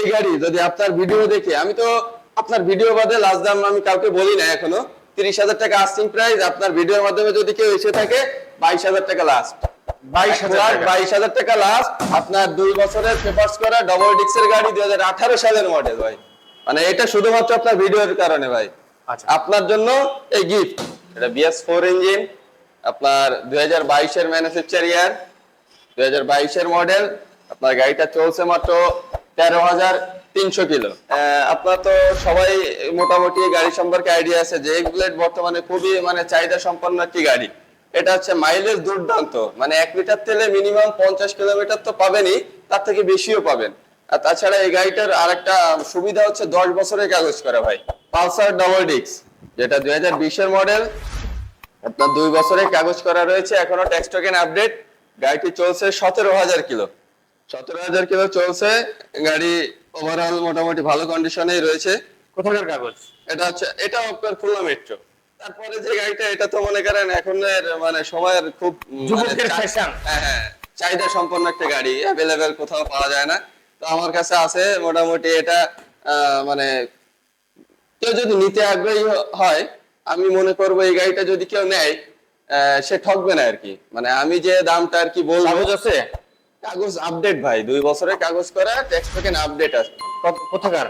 এই গাড়ি যদি আপনার ভিডিও দেখে আমি তো আপনার ভিডিও বাদে লাস্ট দাম আমি কাউকে বলি না এখনও। তিরিশ হাজার টাকা আস্তিং প্রাইস আপনার ভিডিওর মাধ্যমে যদি কেউ এসে থাকে বাইশ হাজার টাকা লাস্ট বাইশ হাজার টাকা। বাইশ হাজার টাকা লাস্ট আপনার দুই বছরের পেপার্স করা ডবল ডিক্সের গাড়ি দুই হাজার আঠারো সালের মডেল ভাই। মানে এটা শুধুমাত্র আপনার ভিডিওর কারণে ভাই। আচ্ছা। আপনার জন্য এই গিফট এটা বিএস ফোর ইঞ্জিন আপনার দুই হাজার বাইশের ম্যানুফ্যাকচার ইয়ার দুই হাজার বাইশের মডেল আপনার গাড়িটা চলছে মাত্র তেরো হাজার তিনশো কিলো। আপনার তো সবাই মোটামুটি গাড়ি সম্পর্কে আইডিয়া আছে যে এগুলেট বর্তমানে খুবই মানে চাহিদা সম্পন্ন একটি গাড়ি। এটা হচ্ছে মাইলেজ দুর্দান্ত। মানে এক লিটার তেলে মিনিমাম পঞ্চাশ কিলোমিটার তো পাবেনই, তার থেকে বেশিও পাবেন। আর তাছাড়া এই গাড়িটার আরেকটা সুবিধা হচ্ছে দশ বছরের কাগজ করা ভাই, পালসার ডবল ডিক্স যেটা দুই হাজার বিশের মডেল আপনার দুই বছরের কাগজ করা রয়েছে, এখনও ট্যাক্স টোকেন আপডেট গাড়িটি চলছে সতেরো হাজার কিলো। সতেরো হাজার কিলো চলছে। গাড়ি ওভারঅল মোটামুটি ভালো কন্ডিশনেই রয়েছে। কোথাকার কাগজ? এটা হচ্ছে এটাও আপনার খুলনা মেট্রো তারপরে যে গাড়িটা এটা তো মনে করেন এখনের মানে সময়ের খুব যুবকের মানে হ্যাঁ হ্যাঁ চাহিদা সম্পন্ন একটা গাড়ি অ্যাভেলেবেল কোথাও পাওয়া যায় না। তো আমার কাছে আছে মোটামুটি এটা মানে কেউ যদি নিতে আগ্রহী হয় আমি মনে করব এই গাড়িটা যদি কেউ নেয় সে ঠকবে না আর কি। মানে আমি যে দামটা আর কি বলব আছে? কাগজ আপডেট ভাই, দুই বছরের কাগজ করা ট্যাক্স টোকেন আপডেট আছে কোথাকার?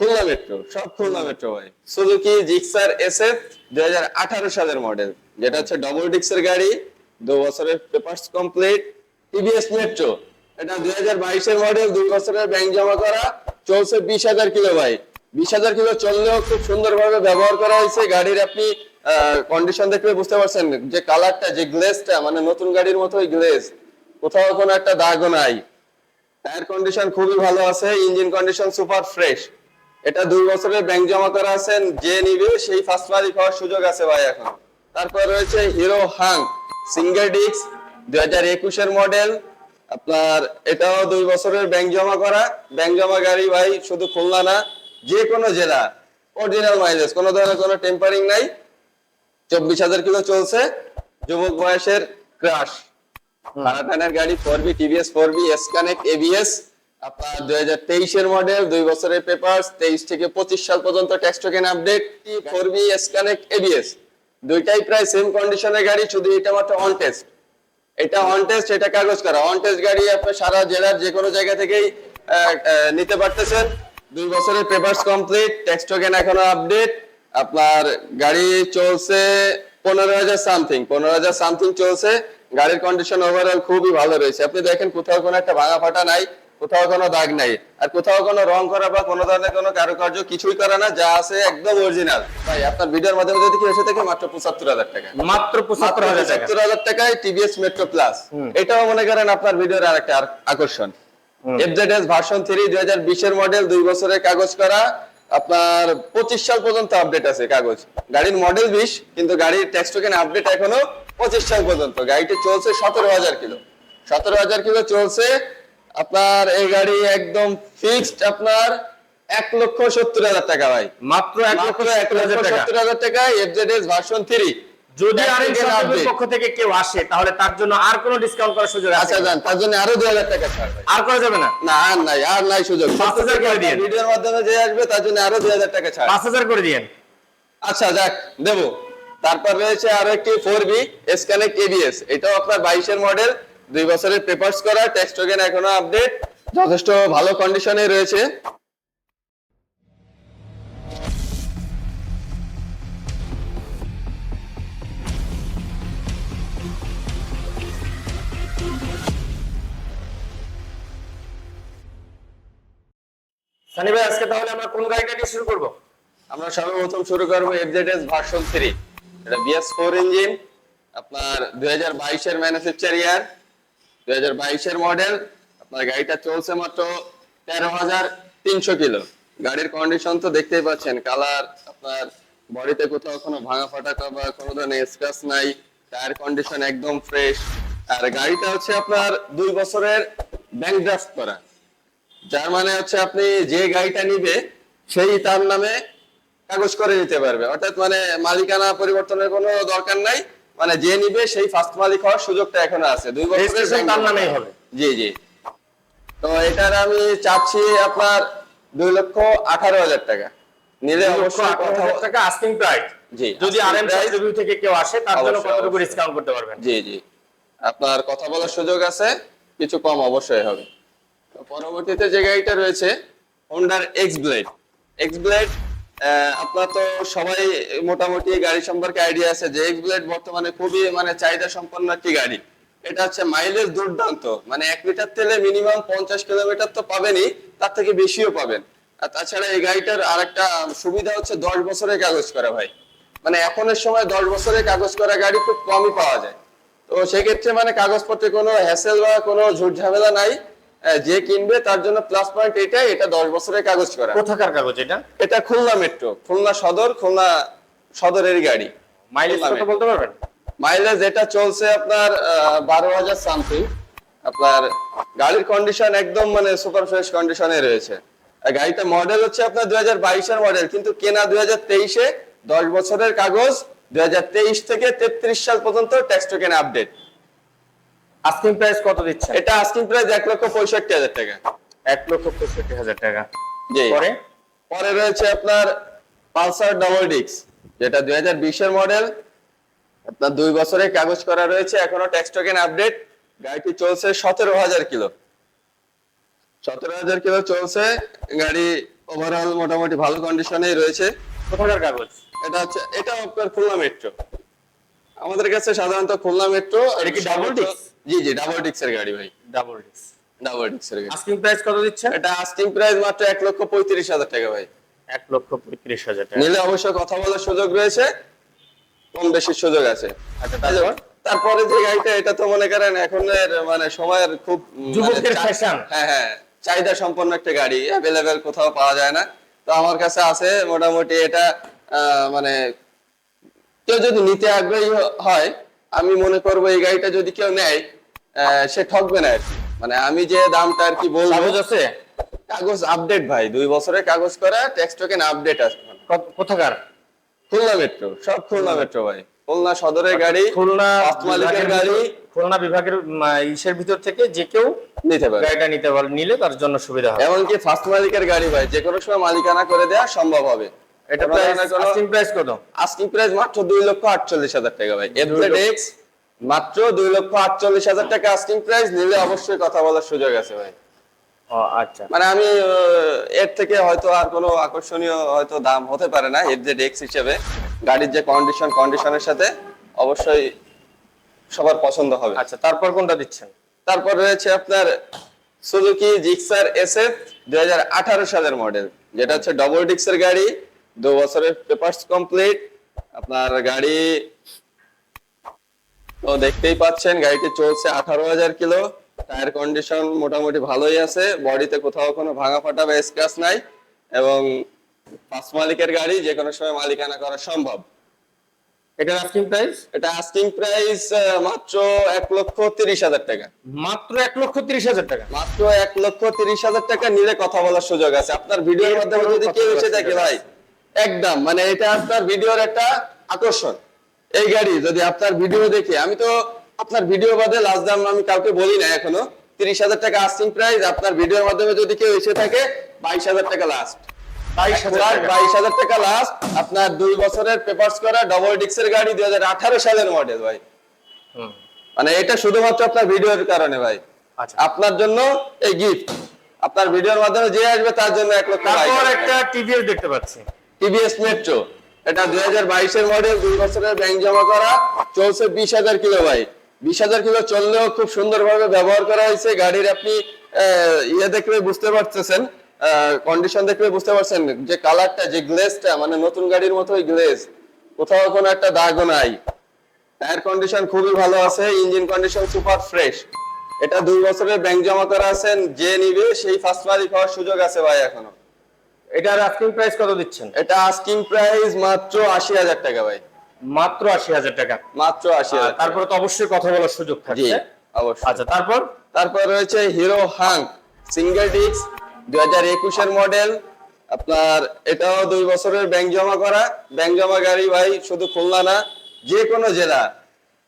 খুলনা মেট্রো সব খুলনা মেট্রো ভাই। সুজুকি জিক্সার এসএফ দুই হাজার আঠারো সালের মডেল যেটা হচ্ছে ডবল ডিক্সের গাড়ি, দু বছরের পেপারস কমপ্লিট টিভিএস মেট্রো এটা দুই হাজার বাইশের মডেল দুই বছরের ব্যাংক জমা করা, চলছে বিশ হাজার কিলো ভাই। বিশ হাজার কিলো চললেও খুব সুন্দরভাবে ব্যবহার করা হয়েছে। গাড়ির আপনি কন্ডিশন দেখলে বুঝতে পারছেন যে কালারটা যে গ্লেজটা মানে নতুন গাড়ির মতোই গ্লেজ কোথাও কোনো একটা দাগও নাই। টায়ার কন্ডিশন খুবই ভালো আছে ইঞ্জিন কন্ডিশন সুপার ফ্রেশ এটা দুই বছরের ব্যাংক জমা করা আছে, যে নিবে সেই ফার্স্ট মালিক হওয়ার সুযোগ আছে ভাই এখন। তারপর রয়েছে হিরো হাং সিঙ্গেল ডিক্স দুই হাজার একুশের মডেল আপনার এটাও দুই বছরের ব্যাংক জমা করা। ব্যাংক জমা গাড়ি ভাই শুধু খুলনা না যে কোনো জেলা। অরিজিনাল মাইলেজ কোনো ধরনের কোনো টেম্পারিং নাই। চব্বিশ হাজার কিলো চলছে, যুবক বয়সের ক্রাশ মারাটানের গাড়ি four B TVS four B S connect ABS আপনার দুই হাজার তেইশের মডেল দুই বছরের পেপার্স তেইশ থেকে পঁচিশ সাল পর্যন্ত tax token update four B S connect ABS দুইটাই প্রায় সেম কন্ডিশনের গাড়ি, শুধু এটা মাত্র অন টেস্ট এটা অন টেস্ট এটা কাগজ করা। অন টেস্ট গাড়ি আপনি সারা জেলার যে কোনো জায়গা থেকেই নিতে পারতেছেন। দুই বছরের পেপারস কমপ্লিট ট্যাক্স টোকেন এখনও আপডেট আপনার গাড়ি চলছে পনেরো হাজার সামথিং পনেরো হাজার সামথিং চলছে। গাড়ির কন্ডিশন ওভারঅল খুবই ভালো রয়েছে। আপনি দেখেন কোথাও কোনো একটা ভাঙা ফাটা নাই কোথাও কোনো দাগ নাই। আর কোথাও কোনো রং করা বা কোনো ধরনের কোনো কারুকার্য কিছুই করা না যা আছে একদম অরিজিনাল ভাই আপনার ভিডিওর মাধ্যমে যদি কি এসে থাকে মাত্র পঁচাত্তর হাজার টাকা। মাত্র পঁচাত্তর হাজার টাকা। সত্তর হাজার টাকায় টিভিএস মেট্রো প্লাস এটাও মনে করেন আপনার ভিডিওর আর একটা আকর্ষণ এফজেডএস ভার্সন থ্রি দুই হাজার বিশের মডেল দুই বছরের কাগজ করা আপনার পঁচিশ সাল পর্যন্ত আপডেট আছে কাগজ। গাড়ির মডেল বিশ কিন্তু গাড়ির ট্যাক্স টোকেন আপডেট এখনও পঁচিশ সাল পর্যন্ত। গাড়িটি চলছে সতেরো হাজার কিলো। সতেরো হাজার কিলো চলছে। আপনার এই গাড়ি একদম ফিক্সড আপনার এক লক্ষ সত্তর হাজার টাকা ভাই। মাত্র এক লক্ষ সত্তর হাজার টাকা। এফজেডএস ভার্সন থ্রি যদি। পক্ষ থেকে কেউ আসে তাহলে তার জন্য আর কোনো ডিসকাউন্ট করার সুযোগ আছে আচ্ছা তার জন্য আরও দুই হাজার টাকা ছাড় আর করা যাবে না? না আর নাই আর নাই সুযোগ। পাঁচ হাজার করে দিয়েন। ভিডিওর মাধ্যমে যে আসবে তার জন্য আরও দুই হাজার টাকা ছাড়। পাঁচ হাজার করে দিয়েন। আচ্ছা যাক দেবো। তারপর রয়েছে আরও একটি four B S connect ABS এটাও আপনার বাইশের মডেল দুই বছরের পেপার্স করা ট্যাক্স টোকেন এখনও আপডেট যথেষ্ট ভালো কন্ডিশনে রয়েছে। সানি ভাই, আজকে তাহলে আমরা কোন গাড়িটা শুরু করব? আমরা সর্বপ্রথম শুরু করব এফজেডএস ভার্সন থ্রি এটা বিএস ফোর ইঞ্জিন আপনার দুই হাজার বাইশের ম্যানুফ্যাকচার ইয়ার দুই হাজার বাইশের মডেল আপনার গাড়িটা চলছে মাত্র তেরো হাজার তিনশো কিলো। গাড়ির কন্ডিশন তো দেখতেই পাচ্ছেন কালার আপনার বডিতে কোথাও কোনো ভাঙা ফাটা বা কোনো ধরনের স্ক্র্যাচ নাই টায়ার কন্ডিশন একদম ফ্রেশ আর গাড়িটা হচ্ছে আপনার দুই বছরের ব্যাংক ড্রাফট করা। যার মানে হচ্ছে আপনি যে গাড়িটা নিবে, সেই তার নামে কাগজ করে নিতে পারবে। অর্থাৎ মানে মালিকানা পরিবর্তনের কোনো দরকার নাই। মানে যে নিবে সেই ফার্স্ট মালিক হওয়ার সুযোগটা এখনও আছে। দুই বছরের তার নামেই হবে। জি জি। তো এটার আমি চাচ্ছি আপনার দুই লক্ষ আঠারো হাজার টাকা। নিলে অবশ্যই টাকা আস্কিং প্রাইস জি যদি আর এম রিভিউ থেকে কেউ আসে তার জন্য কতটুকু ডিসকাউন্ট করতে পারবেন? জি জি। আপনার কথা বলার সুযোগ আছে কিছু কম অবশ্যই হবে। পরবর্তীতে যে গাড়িটা রয়েছে হোন্ডার এক্স ব্লেড এক্স ব্লেড আপনার তো সবাই মোটামুটি গাড়ি সম্পর্কে আইডিয়া আছে যে এক্স ব্লেড বর্তমানে খুবই মানে চাহিদা সম্পন্ন একটি গাড়ি। এটা হচ্ছে মাইলেজ দুর্দান্ত। মানে এক লিটার তেলে মিনিমাম পঞ্চাশ কিলোমিটার তো পাবেনই, তার থেকে বেশিও পাবেন। আর তাছাড়া এই গাড়িটার আরেকটা সুবিধা হচ্ছে দশ বছরের কাগজ করা ভাই। মানে এখনের সময় দশ বছরের কাগজ করা গাড়ি খুব কমই পাওয়া যায়। তো সেক্ষেত্রে মানে কাগজপত্রে কোনো হ্যাসেল বা কোনো ঝুট ঝামেলা নাই। যে কিনবে তার জন্য প্লাস পয়েন্ট এটাই এটা দশ বছরের কাগজ করা। কোথাকার কাগজ এটা? এটা খুলনা মেট্রো খুলনা সদর খুলনা সদরের গাড়ি। মাইলেজ কত বলতে পারবেন? মাইলেজ এটা চলছে আপনার বারো হাজার সামথিং আপনার গাড়ির কন্ডিশন একদম মানে সুপার ফ্রেশ কন্ডিশনে রয়েছে। গাড়িটা মডেল হচ্ছে আপনার দুই হাজার বাইশের মডেল কিন্তু কেনা দুই হাজার তেইশে দশ বছরের কাগজ দুই হাজার তেইশ থেকে তেত্রিশ সাল পর্যন্ত tax token update asking price কত দিচ্ছে এটা আস্কিং প্রাইস এক লক্ষ পঁয়ষট্টি হাজার টাকা। এক লক্ষ পঁয়ষট্টি হাজার টাকা। জি। পরে? পরে রয়েছে আপনার পালসার ডবল ডিক্স যেটা দুই হাজার বিশের মডেল আপনার দুই বছরের কাগজ করা রয়েছে এখনও ট্যাক্স টোকেন আপডেট গাড়িটি চলছে সতেরো হাজার কিলো। সতেরো হাজার কিলো চলছে। গাড়ি ওভারঅল মোটামুটি ভালো কন্ডিশনেই রয়েছে। কোথাকার কাগজ? এটা হচ্ছে এটা আপনার খুলনা মেট্রো আমাদের কাছে সাধারণত খুলনা মেট্রো এটা কি ডাবল disc? জি জি ডাবল ডিক্সের গাড়ি ভাই। ডাবল ডিস্ক ডাবল ডিক্সের গাড়ি। আস্কিং প্রাইস কত দিচ্ছেন এটা আস্কিং প্রাইস মাত্র এক লক্ষ পঁয়ত্রিশ হাজার টাকা ভাই। এক লক্ষ পঁয়ত্রিশ হাজার টাকা। নিলে অবশ্যই কথা বলার সুযোগ রয়েছে কম বেশি সুযোগ আছে। আচ্ছা তারপর? তারপরে যে গাড়িটা এটা তো মনে করেন এখনের মানে সময়ের খুব যুবকের মানে চা- fashion। হ্যাঁ হ্যাঁ চাহিদা সম্পন্ন একটা গাড়ি অ্যাভেলেবেল কোথাও পাওয়া যায় না। তো আমার কাছে আছে মোটামুটি এটা মানে কেউ যদি নিতে আগ্রহী হয় আমি মনে করব এই গাড়িটা যদি কেউ নেয় সে ঠকবে না মানে আমি যে দামটা আর কি বলব কাগজ আছে? কাগজ আপডেট ভাই দুই বছরের কাগজ করা ট্যাক্স টোকেন আপডেট আছে। কোথাকার? খুলনা মেট্রো সব খুলনা মেট্রো ভাই। খুলনা সদরের গাড়ি খুলনা মালিকের গাড়ি। খুলনা বিভাগের ইসের ভিতর থেকে যে কেউ নিতে পারে। গাড়িটা নিতে পারলে নিলে তার জন্য সুবিধা হবে। এমনকি ফার্স্ট মালিকের গাড়ি ভাই যে কোনো সময় মালিকানা করে দেওয়া সম্ভব হবে। এটা আস্কিং প্রাইস কত? আস্কিং প্রাইস মাত্র দুই লক্ষ আটচল্লিশ হাজার টাকা ভাই। এফজেড এক্স মাত্র দুই লক্ষ আটচল্লিশ হাজার টাকা আস্কিং প্রাইস নিলে অবশ্যই কথা বলার সুযোগ আছে ভাই। ও আচ্ছা। মানে আমি এর থেকে হয়তো আর কোনো আকর্ষণীয় হয়তো দাম হতে পারে না এফজেড এক্স হিসেবে। গাড়ির যে কন্ডিশন কন্ডিশনের সাথে অবশ্যই সবার পছন্দ হবে। আচ্ছা তারপর কোনটা দিচ্ছেন? তারপর রয়েছে আপনার সুজুকি জিক্সার এসএফ দুই হাজার আঠারো সালের মডেল যেটা হচ্ছে ডবল ডিক্সের গাড়ি। দু বছরের পেপারস কমপ্লিট আপনার গাড়ি তো দেখতেই পাচ্ছেন গাড়িটি চলছে আঠারো হাজার কিলো টায়ার কন্ডিশন মোটামুটি ভালোই আছে বডিতে কোথাও কোনো ভাঙা ফাটা বা স্ক্র্যাচ নাই এবং পাঁচ মালিকের গাড়ি যে কোনো সময় মালিকানা করা সম্ভব। এটার আস্কিং প্রাইস এটা আস্কিং প্রাইস মাত্র এক লক্ষ তিরিশ হাজার টাকা। মাত্র এক লক্ষ তিরিশ হাজার টাকা। মাত্র এক লক্ষ তিরিশ হাজার টাকা নিলে কথা বলার সুযোগ আছে। আপনার ভিডিওর মাধ্যমে যদি কেউ এসে থাকে ভাই একদম মানে এটা আপনার ভিডিওর একটা আকর্ষণ। এই গাড়ি যদি আপনার ভিডিও দেখে আমি তো আপনার ভিডিও বাদে লাস্ট দাম আমি কাউকে বলি না এখনও। তিরিশ হাজার টাকা আস্কিং প্রাইস আপনার ভিডিওর মাধ্যমে যদি কেউ এসে থাকে বাইশ হাজার টাকা লাস্ট বাইশ হাজার টাকা। বাইশ হাজার টাকা লাস্ট আপনার দুই বছরের পেপারস করা ডবল ডিক্সের গাড়ি দুই হাজার আঠারো সালের মডেল ভাই। মানে এটা শুধুমাত্র আপনার ভিডিওর কারণে ভাই। আচ্ছা। আপনার জন্য এই গিফট আপনার ভিডিওর মাধ্যমে যে আসবে তার জন্য এক লক্ষ একটা টিভিএস দেখতে পাচ্ছি। টিভিএস মেট্রো এটা দুই হাজার বাইশের মডেল দুই বছরের ব্যাংক জমা করা, চলছে বিশ হাজার কিলো ভাই। বিশ হাজার কিলো চললেও খুব সুন্দরভাবে ব্যবহার করা হয়েছে। গাড়ির আপনি ইয়ে দেখলে বুঝতে পারতেছেন কন্ডিশন দেখলে বুঝতে পারছেন, যে কালারটা যে গ্লেজটা মানে নতুন গাড়ির মতোই গ্লেজ কোথাও কোনো একটা দাগও নাই। টায়ার কন্ডিশন খুবই ভালো আছে ইঞ্জিন কন্ডিশন সুপার ফ্রেশ এটা দুই বছরের ব্যাংক জমা করা আছে, যে নিবে, সেই ফার্স্ট মালিক হওয়ার সুযোগ আছে ভাই এখনও। এটার আস্কিং প্রাইস কত দিচ্ছেন? এটা আস্কিং প্রাইস মাত্র আশি হাজার টাকা ভাই। মাত্র আশি হাজার টাকা? মাত্র আশি হাজার তারপরে তো অবশ্যই কথা বলার সুযোগ জি থাকছে অবশ্যই। আচ্ছা তারপর? তারপর রয়েছে হিরো হাঙ্ক সিঙ্গেল ডিস্ক দুই হাজার একুশের মডেল আপনার এটাও দুই বছরের ব্যাংক জমা করা। ব্যাংক জমা গাড়ি ভাই শুধু খুলনা না যে কোনো জেলা।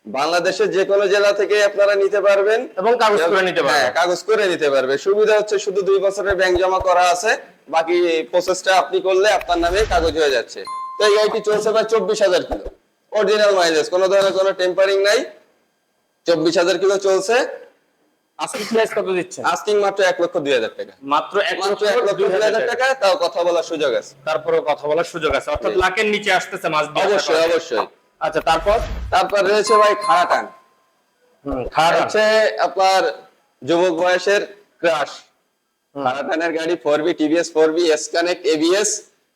বাংলাদেশের যে কোনো জেলা থেকে আপনারা নিতে পারবেন। এবং কাগজ করে নিতে হ্যাঁ, পারবেন কাগজ করে নিতে পারবে। সুবিধা হচ্ছে শুধু দুই বছরের ব্যাংক জমা করা আছে। বাকি প্রসেসটা আপনি করলে আপনার নামে কাগজ হয়ে যাচ্ছে। তো এই গাড়িটি চলছে প্রায় চব্বিশ হাজার কিলো। অরিজিনাল মাইলেজ কোনো ধরনের কোনো টেম্পারিং নাই। চব্বিশ হাজার কিলো চলছে। আজকে প্রাইস কত দিচ্ছেন? আস্কিং মাত্র এক লক্ষ দুই হাজার টাকা। মাত্র এক লক্ষ দুই হাজার টাকা তাও কথা বলার সুযোগ আছে। তারপরে কথা বলার সুযোগ আছে। অর্থাৎ লাখের নিচে আসতেছে মাছ অবশ্যই। অবশ্যই। আচ্ছা তারপর? তারপর রয়েছে ভাই খাড়া টান হচ্ছে আপনার যুবক বয়সের ক্রাশ। মারাথানের গাড়ি four B TVS four B S connect ABS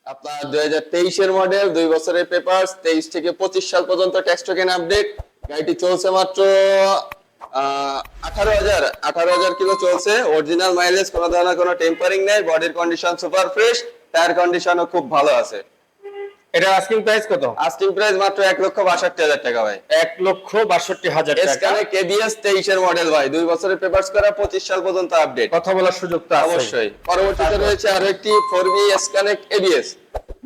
আপনার দুই হাজার তেইশের মডেল দুই বছরের পেপার তেইশ থেকে পঁচিশ সাল পর্যন্ত ট্যাক্স টোকেন আপডেট গাড়িটি চলছে মাত্র আঠারো হাজার আঠারো হাজার কিলো চলছে। অরিজিনাল মাইলেজ কোনো ধরনের কোনো টেম্পারিং নেই বডির কন্ডিশন সুপার ফ্রেশ টায়ার কন্ডিশনও খুব ভালো আছে। এটা আস্কিং প্রাইস কত? আস্টিং প্রাইস মাত্র এক লক্ষ বাষট্টি হাজার টাকা ভাই। এক লক্ষ বাষট্টি হাজার এস টাকা কানেক্ট এবিএস তেইশের মডেল ভাই। দুই বছরের পেপার্স করা পঁচিশ সাল পর্যন্ত আপডেট কথা বলার সুযোগ তো আছে অবশ্যই। পরবর্তীতে রয়েছে আরও একটি four B S connect ABS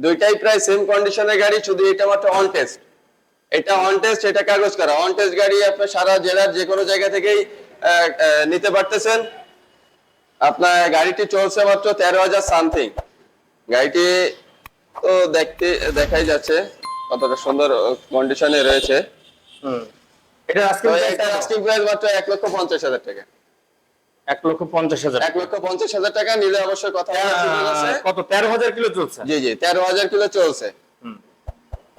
দুইটাই প্রায় সেম কন্ডিশনের গাড়ি শুধু এটা মাত্র অন টেস্ট এটা অন টেস্ট এটা কাগজ করা। অন টেস্ট গাড়ি আপনি সারা জেলার যে কোনো জায়গা থেকেই নিতে পারতেছেন। আপনার গাড়িটি চলছে মাত্র তেরো হাজার সামথিং গাড়িটি তো দেখতে দেখাই যাচ্ছে কতটা সুন্দর কন্ডিশনে রয়েছে। হুম। এটা প্রাইস এটা আস্কিং প্রাইস মাত্র এক লক্ষ পঞ্চাশ হাজার টাকা। এক লক্ষ পঞ্চাশ হাজার। এক লক্ষ পঞ্চাশ হাজার টাকা নিলে অবশ্যই কথা কত? তেরো হাজার কিলো চলছে। জি জি তেরো হাজার কিলো চলছে।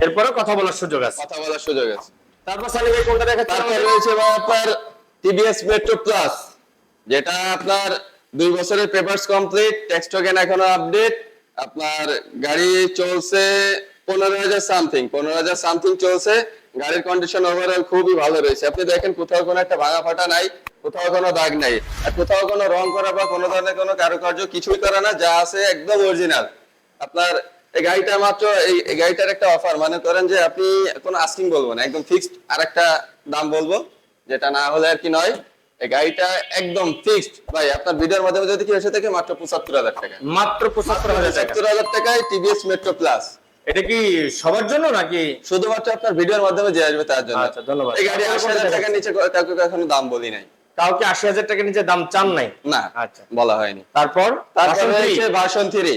এরপরে কথা বলার সুযোগ আছে। কথা বলার সুযোগ আছে। তারপর সানি ভাই কোনটা দেখাচ্ছেন? তারপর রয়েছে আপনার টিভিএস মেট্রো প্লাস যেটা আপনার দুই বছরের পেপারস কমপ্লিট ট্যাক্স টোকেন এখনও আপডেট আপনার গাড়ি চলছে পনেরো হাজার সামথিং, পনেরো হাজার সামথিং চলছে, গাড়ির কন্ডিশন ওভারঅল খুবই ভালো রয়েছে। আপনি দেখেন কোথাও কোনো একটা ভাঙা ফাটা নাই, কোথাও কোনো দাগ নাই, আর কোথাও কোনো রং করা বা কোনো ধরনের কোনো কারুকার্য কিছুই করা না, যা আছে একদম অরিজিনাল আপনার এই গাড়িটা মাত্র এই গাড়িটার একটা অফার মানে করেন যে আপনি কোনো আস্কিং বলব না, একদম ফিক্সড আর একটা দাম বলব, যেটা না হলে আর কি নয়। এই গাড়িটা একদম ফিক্সড ভাই আপনার ভিডিওর মাধ্যমে যদি কি এসে থাকে মাত্র পঁচাত্তর হাজার টাকা। মাত্র পঁচাত্তর হাজার পঁচাত্তর হাজার টাকায় টিভিএস মেট্রো প্লাস এটা কি সবার জন্য নাকি? শুধুমাত্র আপনার ভিডিওর মাধ্যমে যে আসবে তার জন্য। আচ্ছা, ধন্যবাদ। এই গাড়ি আশি হাজার টাকার নিচে কাউকে কখনো দাম বলি নাই। কাউকে আশি হাজার টাকা নিচে দাম চান নাই? না আচ্ছা। বলা হয়নি। তারপর? তারপর three? ভার্সন থ্রি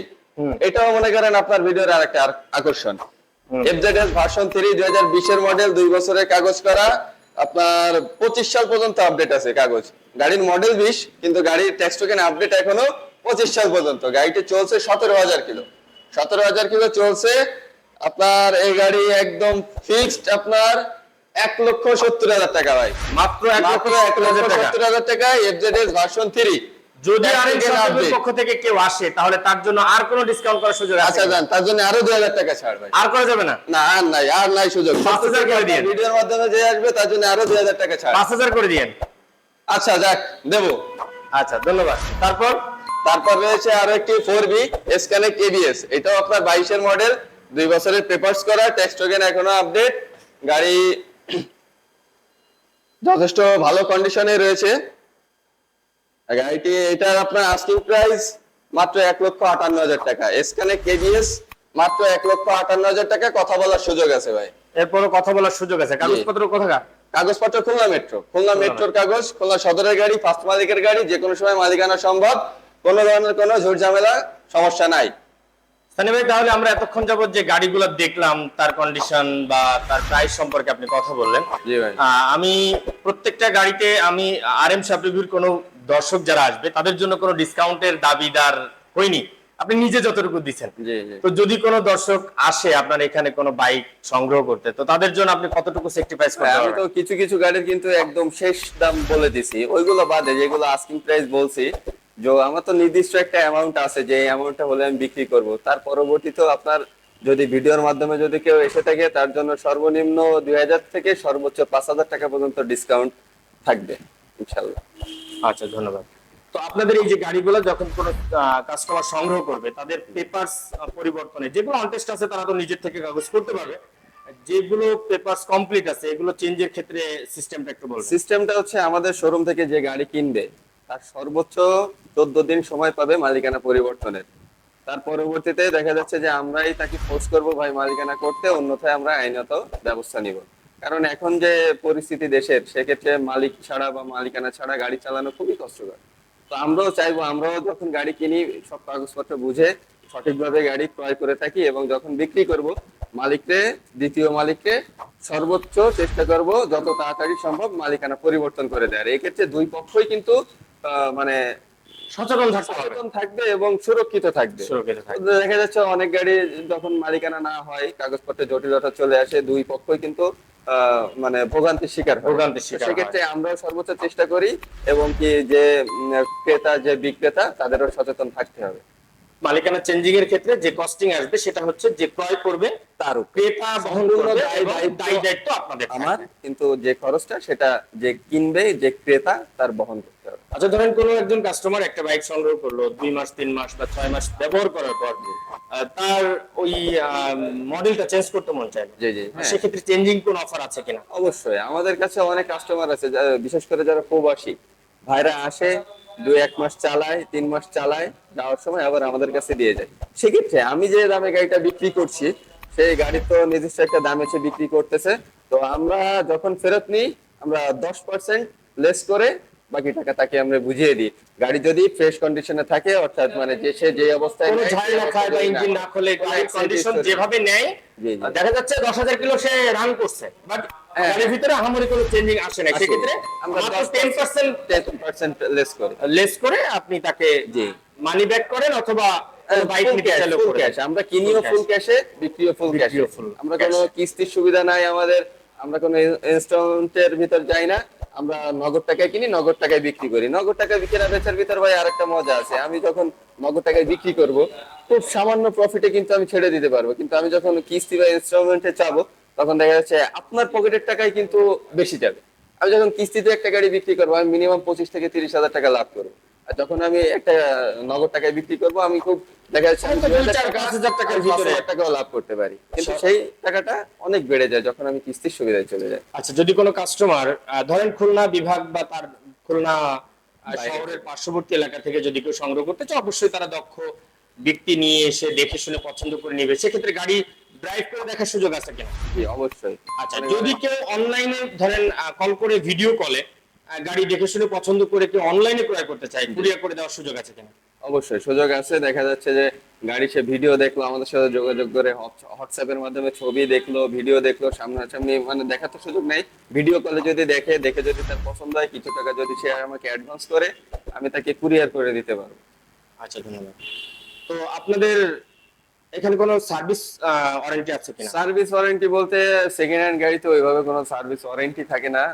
এটাও মনে করেন আপনার ভিডিওর আর একটা আকর্ষণ। এফজেডএস ভার্সন থ্রি দুই হাজার বিশের মডেল দুই বছরের কাগজ করা। আপনার পঁচিশ সাল পর্যন্ত আপডেট আছে কাগজ। গাড়ির মডেল বিশ কিন্তু গাড়ির ট্যাক্স টোকেন আপডেট এখনও পঁচিশ সাল পর্যন্ত। গাড়িটি চলছে সতেরো হাজার কিলো। সতেরো হাজার কিলো চলছে আপনার এই গাড়ি একদম ফিক্সড আপনার এক লক্ষ সত্তর হাজার টাকা ভাই। মাত্র এক লক্ষ সত্তর হাজার টাকা। টাকা এফজেডএস ভার্সন থ্রি যদি পক্ষ থেকে কেউ আসে তাহলে তার জন্য আর কোনো ডিসকাউন্ট করার সুযোগ আছে আচ্ছা তার জন্য আরও দুই হাজার টাকা ছাড় ভাই। আর করা যাবে না? না আর নাই আর নাই সুযোগ। পাঁচ হাজার করে দিয়েন। ভিডিওর মাধ্যমে যে আসবে তার জন্য আরও দুই হাজার টাকা ছাড়। পাঁচ হাজার করে দিয়েন। আচ্ছা যাক দেবো। আচ্ছা ধন্যবাদ। তারপর? তারপর রয়েছে আরও একটি এস কানেক্ট এবিএস এটাও আপনার বাইশের মডেল দুই বছরের পেপার্স করা ট্যাক্স টোকেন এখনও আপডেট গাড়ি যথেষ্ট ভালো কন্ডিশনে রয়েছে। গাড়িটি এটার আপনার আস্কিং প্রাইস মাত্র এক লক্ষ আটান্ন হাজার টাকা। এস কানেক্ট মাত্র এক লক্ষ আটান্ন হাজার টাকা কথা বলার সুযোগ আছে ভাই। কথা বলার সুযোগ আছে। কাগজপত্র কোথাকার? কাগজপত্র খুলনা মেট্রো। খুলনা মেট্রোর কাগজ খুলনা সদরের গাড়ি ফার্স্ট মালিকের গাড়ি যে কোনো সময় মালিকানা সম্ভব কোনো ধরনের কোনো ঝুট ঝামেলা সমস্যা নাই। সানি ভাই তাহলে আমরা এতক্ষণ যাবত যে গাড়িগুলো দেখলাম তার কন্ডিশন বা তার প্রাইস সম্পর্কে আপনি কথা বললেন। ভাই। আমি প্রত্যেকটা গাড়িতে আমি আর এম সাবরিভিউর কোনো দর্শক যারা আসবে তাদের জন্য কোনো ডিসকাউন্টের দাবিদার হয়নি। আপনি নিজে যতটুকু দিচ্ছেন। তো যদি কোনো দর্শক আসে আপনার এখানে কোনো বাইক সংগ্রহ করতে তো তাদের জন্য আপনি কতটুকু স্যাক্রিফাইস করতে আমি তো কিছু কিছু গাড়ির কিন্তু একদম শেষ দাম বলে দিছি। ওইগুলো বাদে যেগুলো আস্কিং প্রাইস বলছি যে আমার তো নির্দিষ্ট একটা অ্যামাউন্ট আছে যে অ্যামাউন্টটা হলে আমি বিক্রি করব। তার পরবর্তীতে আপনার যদি ভিডিওর মাধ্যমে যদি কেউ এসে থাকে তার জন্য সর্বনিম্ন দুই হাজার থেকে সর্বোচ্চ পাঁচ হাজার টাকা পর্যন্ত ডিসকাউন্ট থাকবে ইনশাল্লাহ। আচ্ছা ধন্যবাদ। তো আপনাদের এই যে গাড়িগুলো যখন কোনো কাস্টমার সংগ্রহ করবে, তাদের পেপারস পরিবর্তনে যেগুলো অনটেস্ট আছে, তারা তো নিজের থেকে কাগজ করতে পারবে। যেগুলো পেপারস কমপ্লিট আছে, এগুলো চেঞ্জের ক্ষেত্রে সিস্টেমটা একটু বলবেন। সিস্টেমটা হচ্ছে আমাদের শোরুম থেকে যে গাড়ি কিনবে, তার সর্বোচ্চ চোদ্দ দিন সময় পাবে মালিকানা পরিবর্তনের। তার পরবর্তীতে দেখা যাচ্ছে যে আমরাই তাকে ফোর্স করব, ভাই, মালিকানা করতে, অন্যথায় আমরা আইনত ব্যবস্থা নিব। কারণ এখন যে পরিস্থিতি দেশের, সেক্ষেত্রে মালিক ছাড়া বা মালিকানা ছাড়া গাড়ি চালানো খুবই কষ্টকর। তো আমরাও চাইব, আমরাও যখন গাড়ি কিনি, সব কাগজপত্র বুঝে সঠিকভাবে গাড়ি ক্রয় করে থাকি এবং যখন বিক্রি করব, মালিককে, দ্বিতীয় মালিককে সর্বোচ্চ চেষ্টা করব যত তাড়াতাড়ি সম্ভব মালিকানা পরিবর্তন করে দেওয়ার। এক্ষেত্রে দুই পক্ষই কিন্তু মানে সচেতন থাকতে হবে সচেতন থাকবে এবং সুরক্ষিত থাকবে সুরক্ষিত থাকবে। দেখা যাচ্ছে অনেক গাড়ি যখন মালিকানা না হয় কাগজপত্রে জটিলতা চলে আসে দুই পক্ষই কিন্তু আহ, মানে ভোগান্তির শিকার। ভোগান্তির শিকার সেক্ষেত্রে আমরা সর্বোচ্চ চেষ্টা করি এবং কি যে ক্রেতা যে বিক্রেতা তাদেরও সচেতন থাকতে হবে মালিকানা চেঞ্জিং এর ক্ষেত্রে যে কস্টিং আসবে সেটা হচ্ছে যে ক্রয় করবে তার। ক্রেতা বহন করবে দায় দায়িত্ব আপনাদের আমার কিন্তু যে খরচটা সেটা যে কিনবে যে ক্রেতা তার বহন করতে হবে। আচ্ছা ধরেন কোনো একজন কাস্টমার একটা বাইক সংগ্রহ করল দুই মাস তিন মাস বা ছয় মাস ব্যবহার করার পর। তার ওই মডেলটা চেঞ্জ করতে মন চায়। জি জি হ্যাঁ। সেক্ষেত্রে চেঞ্জিং কোন অফার আছে কিনা? অবশ্যই। আমাদের কাছে অনেক কাস্টমার আছে বিশেষ করে যারা প্রবাসী ভাইরা আসে দুই এক মাস চালায় তিন মাস চালায় যাওয়ার সময় আবার আমাদের কাছে দিয়ে যায়। সেক্ষেত্রে আমি যে দামে গাড়িটা বিক্রি করছি সেই গাড়ি তো নির্দিষ্ট একটা দামে সে বিক্রি করতেছে। তো আমরা যখন ফেরত নিই আমরা দশ পার্সেন্ট লেস করে বাকি টাকা তাকে আমরা বুঝিয়ে দিই। গাড়ি যদি ফ্রেশ কন্ডিশনে থাকে অর্থাৎ মানে যে সে যে অবস্থায় কোনো না খায় বা ইঞ্জিন না। খোলে কন্ডিশন যেভাবে নেয়। দেখা যাচ্ছে দশ হাজার কিলো সে রান করছে। বাট হ্যাঁ। গাড়ির ভিতরে আহামরি কোনো চেঞ্জিং আসে না সেক্ষেত্রে আমরা আমরা 10% টেন পার্সেন্ট 10% লেস করে। লেস করে আপনি তাকে মানি ব্যাক করেন অথবা বাইক ফুল নিতে ক্যাশ চাইলেও ফুল করে ক্যাশ দেন। আমরা কিনিও ফুল ক্যাশে বিক্রিও ফুল ক্যাশে আমরা কোনো কিস্তির সুবিধা নাই আমাদের। আমরা কোনো ইনস্টলমেন্টের ভিতর যাই না। আমরা নগদ টাকায় কিনি নগদ টাকায় বিক্রি করি। নগদ টাকায় বিক্রি বেচার ভিতর ভাই আরেকটা মজা আছে। আমি যখন নগদ টাকায় বিক্রি করব খুব সামান্য প্রফিটে কিন্তু আমি ছেড়ে দিতে পারব। কিন্তু আমি যখন কিস্তি বা ইনস্টলমেন্টে চাবো তখন দেখা যাচ্ছে আপনার পকেটের টাকায় কিন্তু বেশি যাবে। আমি যখন কিস্তিতে একটা গাড়ি বিক্রি করব আমি মিনিমাম পঁচিশ থেকে তিরিশ হাজার টাকা লাভ করব। আর যখন আমি একটা নগদ টাকায় বিক্রি করব আমি খুব দেখা যাচ্ছে আমি হয়তো দুই 2000 চার, টাকা, পাঁচ হাজার টাকার আমি ভিতরে। 5000 টাকাও লাভ করতে পারি। কিন্তু আচ্ছা। সেই টাকাটা অনেক বেড়ে যায় যখন আমি কিস্তির সুবিধায় চলে যাই। আচ্ছা যদি কোনো কাস্টমার ধরেন খুলনা বিভাগ বা তার খুলনা শহরের পার্শ্ববর্তী এলাকা থেকে যদি কেউ সংগ্রহ করতে চায় অবশ্যই তারা দক্ষ ব্যক্তি নিয়ে এসে দেখে শুনে পছন্দ করে নেবে। সেক্ষেত্রে গাড়ি ড্রাইভ করে দেখার সুযোগ আছে কিনা? জি অবশ্যই। আচ্ছা যদি কেউ অনলাইনে ধরেন কল করে ভিডিও কলে গাড়ি দেখে শুনে পছন্দ করে কেউ অনলাইনে ক্রয় করতে চায় কুরিয়ার করে দেওয়ার সুযোগ আছে কিনা? অবশ্যই সুযোগ আছে। দেখা যাচ্ছে যে গাড়ি সে ভিডিও দেখল আমাদের সাথে যোগাযোগ করে হোয়াটসঅ্যাপের মাধ্যমে ছবি দেখল ভিডিও দেখল সামনাসামনি মানে দেখার তো সুযোগ নেই। ভিডিও কলে যদি দেখে দেখে যদি তার পছন্দ হয় কিছু টাকা যদি সে আমাকে অ্যাডভান্স করে আমি তাকে কুরিয়ার করে দিতে পারব। আচ্ছা ধন্যবাদ। তো আপনাদের এখানে কোনো সার্ভিস ওয়ারেন্টি আছে কিনা? সার্ভিস ওয়ারেন্টি বলতে সেকেন্ড হ্যান্ড গাড়িতে ওইভাবে কোনো সার্ভিস ওয়ারেন্টি থাকে না।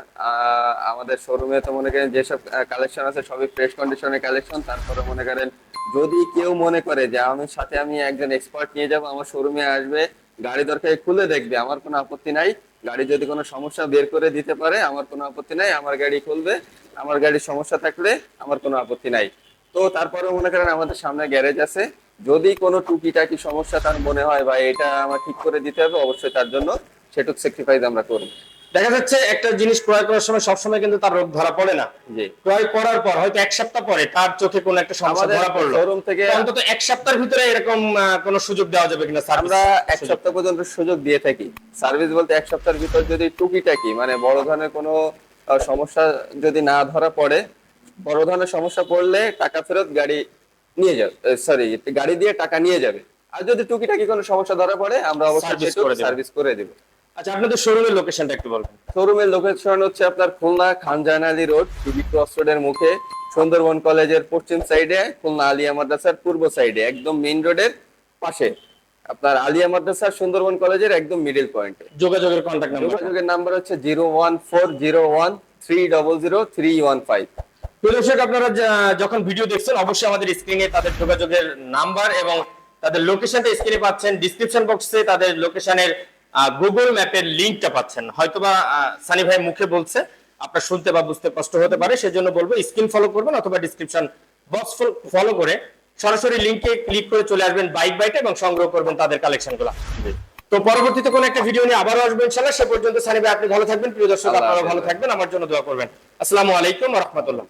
আমাদের শোরুমে তো মনে করেন যেসব কালেকশন আছে সবই ফ্রেশ কন্ডিশনের কালেকশন তারপরে মনে করেন যদি কেউ মনে করে যে আমি সাথে আমি একজন এক্সপার্ট নিয়ে যাব, আমার শোরুমে আসবে, গাড়ি দরকার খুলে দেখবে, আমার কোনো আপত্তি নাই। গাড়ি যদি কোনো সমস্যা বের করে দিতে পারে, আমার কোনো আপত্তি নাই। আমার গাড়ি খুলবে, আমার গাড়ির সমস্যা থাকলে আমার কোনো আপত্তি নাই। তো তারপরে মনে করেন আমাদের সামনে গ্যারেজ আছে। যদি কোনো টুকিটাকি সমস্যা তার মনে হয় বা এটা আমার ঠিক করে দিতে হবে অবশ্যই তার জন্য সেটুক স্যাক্রিফাইস আমরা করব। দেখা যাচ্ছে একটা জিনিস ক্রয় করার সময় সবসময় কিন্তু তার রোগ ধরা পড়ে না। ক্রয় করার পর হয়তো এক সপ্তাহ পরে তার চোখে কোনো একটা সমস্যা ধরা পড়ল। শোরুম থেকে অন্তত এক সপ্তাহের ভিতরে এরকম কোনো সুযোগ দেওয়া যাবে কিনা সার্ভিস আমরা এক সপ্তাহ পর্যন্ত সুযোগ দিয়ে থাকি। সার্ভিস বলতে এক সপ্তাহের ভিতর যদি টুকিটাকি মানে বড় ধরনের কোনো সমস্যা যদি না ধরা পড়ে বড় ধরনের সমস্যা পড়লে টাকা ফেরত গাড়ি নিয়ে যাবে। সরি গাড়ি দিয়ে টাকা নিয়ে যাবে। আর যদি টুকিটাকি কোনো সমস্যা ধরা পড়ে আমরা অবশ্যই। সার্ভিস করে দেবো। আচ্ছা আপনাদের শোরুমের লোকেশনটা একটু বলবেন। শোরুমের লোকেশন হচ্ছে আপনার Khulna Khanjahan Ali road TV cross রোডের মুখে সুন্দরবন কলেজের পশ্চিম সাইডে খুলনা আলিয়া মাদ্রাসার পূর্ব সাইডে একদম মেইন রোডের পাশে। আপনার আলিয়া মাদ্রাসা সুন্দরবন কলেজের একদম মিডিল পয়েন্ট যোগাযোগের কন্ট্যাক্ট নাম্বার যোগাযোগের নাম্বার হচ্ছে zero one four zero one three double zero three one five দর্শক আপনারা যখন ভিডিও দেখছেন অবশ্যই আমাদের স্ক্রিনে তাদের যোগাযোগের নাম্বার এবং তাদের লোকেশনটা স্ক্রিনে পাচ্ছেন। ডিসক্রিপশন বক্সে তাদের লোকেশনের গুগল ম্যাপের লিংকটা পাচ্ছেন। হয়তোবা সানি ভাই মুখে বলছে আপনার শুনতে বা বুঝতে কষ্ট হতে পারে সেজন্য বলব স্ক্রিন ফলো করবেন অথবা ডিসক্রিপশন বক্স ফলো করে সরাসরি লিংকে ক্লিক করে চলে আসবেন বাইক বাইটে এবং সংগ্রহ করবেন তাদের কালেকশন কালেকশনগুলো তো পরবর্তীতে কোন একটা ভিডিও নিয়ে আবারও আসবেন ইনশাআল্লাহ। সে পর্যন্ত সানি ভাই আপনি ভালো থাকবেন। প্রিয় দর্শক আপনারা ভালো থাকবেন। আমার জন্য দোয়া করবেন। আসসালামু আলাইকুম রহমতুল্লাহ।